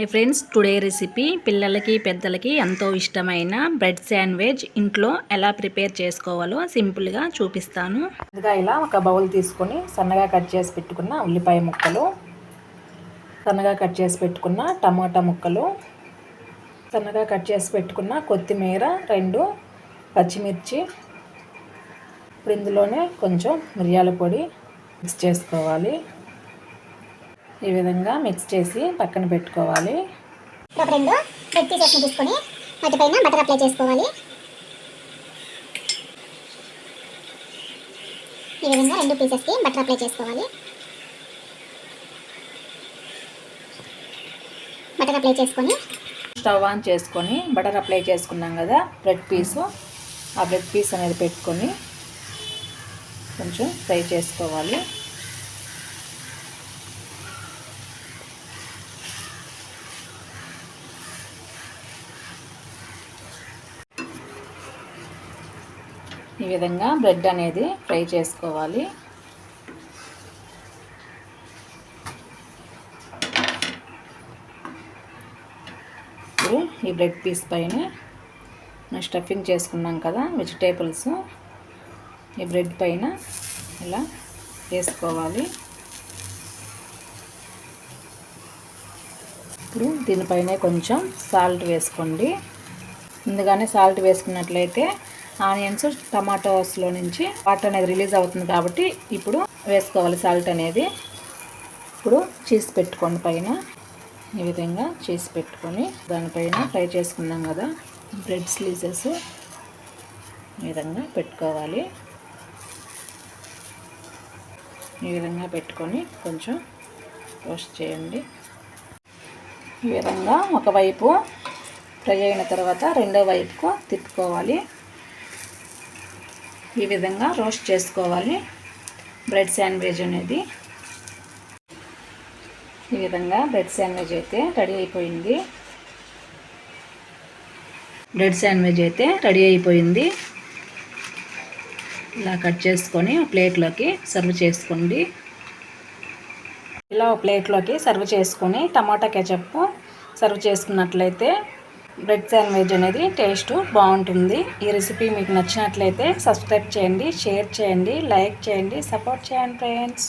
Hi friends today recipe పిల్లలకి పెద్దలకి ఎంతో ఇష్టమైన బ్రెడ్ శాండ్విచ్ ఇంట్లో ఎలా ప్రిపేర్ చేసుకోవాలో సింపుల్గా చూపిస్తాను. ముందుగా ఇలా ఒక బౌల్ తీసుకొని సన్నగా కట్ చేసి పెట్టుకున్న ఉల్లిపాయ ముక్కలు సన్నగా కట్ చేసి పెట్టుకున్న టమాటా ముక్కలు సన్నగా కట్ చేసి పెట్టుకున్న కొత్తిమీర రెండు పచ్చిమిర్చి ఇప్పుడు ఇందులోనే కొంచెం మిరియాల పొడి మిక్స్ చేసుకోవాలి. ఈ విధంగా మిక్స్ చేసి పక్కన పెట్టుకోవాలి. ఒక రెండు బ్రెడ్ పీసెస్ని తీసుకొని వాటిపైన బటర్ అప్లై చేసుకోవాలి. ఈ విధంగా రెండు పీసెస్కి బటర్ అప్లై చేసుకోవాలి. బటర్ అప్లై చేసుకొని స్టవ్ ఆన్ చేసుకొని బటర్ అప్లై చేసుకున్నాం కదా బ్రెడ్ పీసు. ఆ బ్రెడ్ పీస్ అనేది పెట్టుకొని కొంచెం ఫ్రై చేసుకోవాలి. ఈ విధంగా బ్రెడ్ అనేది ఫ్రై చేసుకోవాలి. ఇప్పుడు ఈ బ్రెడ్ పీస్ పైన స్టఫింగ్ చేసుకున్నాం కదా వెజిటేబుల్స్. ఈ బ్రెడ్ పైన ఇలా వేసుకోవాలి. ఇప్పుడు దీనిపైన కొంచెం సాల్ట్ వేసుకోండి. ముందుగానే సాల్ట్ వేసుకున్నట్లయితే ఆనియన్స్ టమాటోస్లో నుంచి వాటర్ అనేది రిలీజ్ అవుతుంది కాబట్టి ఇప్పుడు వేసుకోవాలి సాల్ట్ అనేది. ఇప్పుడు చీజ్ పెట్టుకోండి పైన. ఈ విధంగా చీజ్ పెట్టుకొని దానిపైన ఫ్రై చేసుకున్నాం కదా బ్రెడ్ స్లీజెస్ ఈ విధంగా పెట్టుకోవాలి. ఈ విధంగా పెట్టుకొని కొంచెం రోస్ట్ చేయండి. ఈ విధంగా ఒకవైపు ఫ్రై అయిన తర్వాత రెండో వైపుకు తిప్పుకోవాలి. ఈ విధంగా రోస్ట్ చేసుకోవాలి. బ్రెడ్ శాండ్విచ్ అనేది. ఈ విధంగా బ్రెడ్ శాండ్విచ్ అయితే రెడీ అయిపోయింది. బ్రెడ్ శాండ్విచ్ అయితే రెడీ అయిపోయింది. ఇలా కట్ చేసుకొని ప్లేట్లోకి సర్వ్ చేసుకోండి. ఇలా ప్లేట్లోకి సర్వ్ చేసుకొని టమాటా కెచప్ సర్వ్ చేసుకున్నట్లయితే బ్రెడ్ శాండ్విచ్ అనేది టేస్ట్ బాగుంటుంది. ఈ రెసిపీ మీకు నచ్చినట్లయితే సబ్స్క్రైబ్ చేయండి షేర్ చేయండి లైక్ చేయండి సపోర్ట్ చేయండి ఫ్రెండ్స్.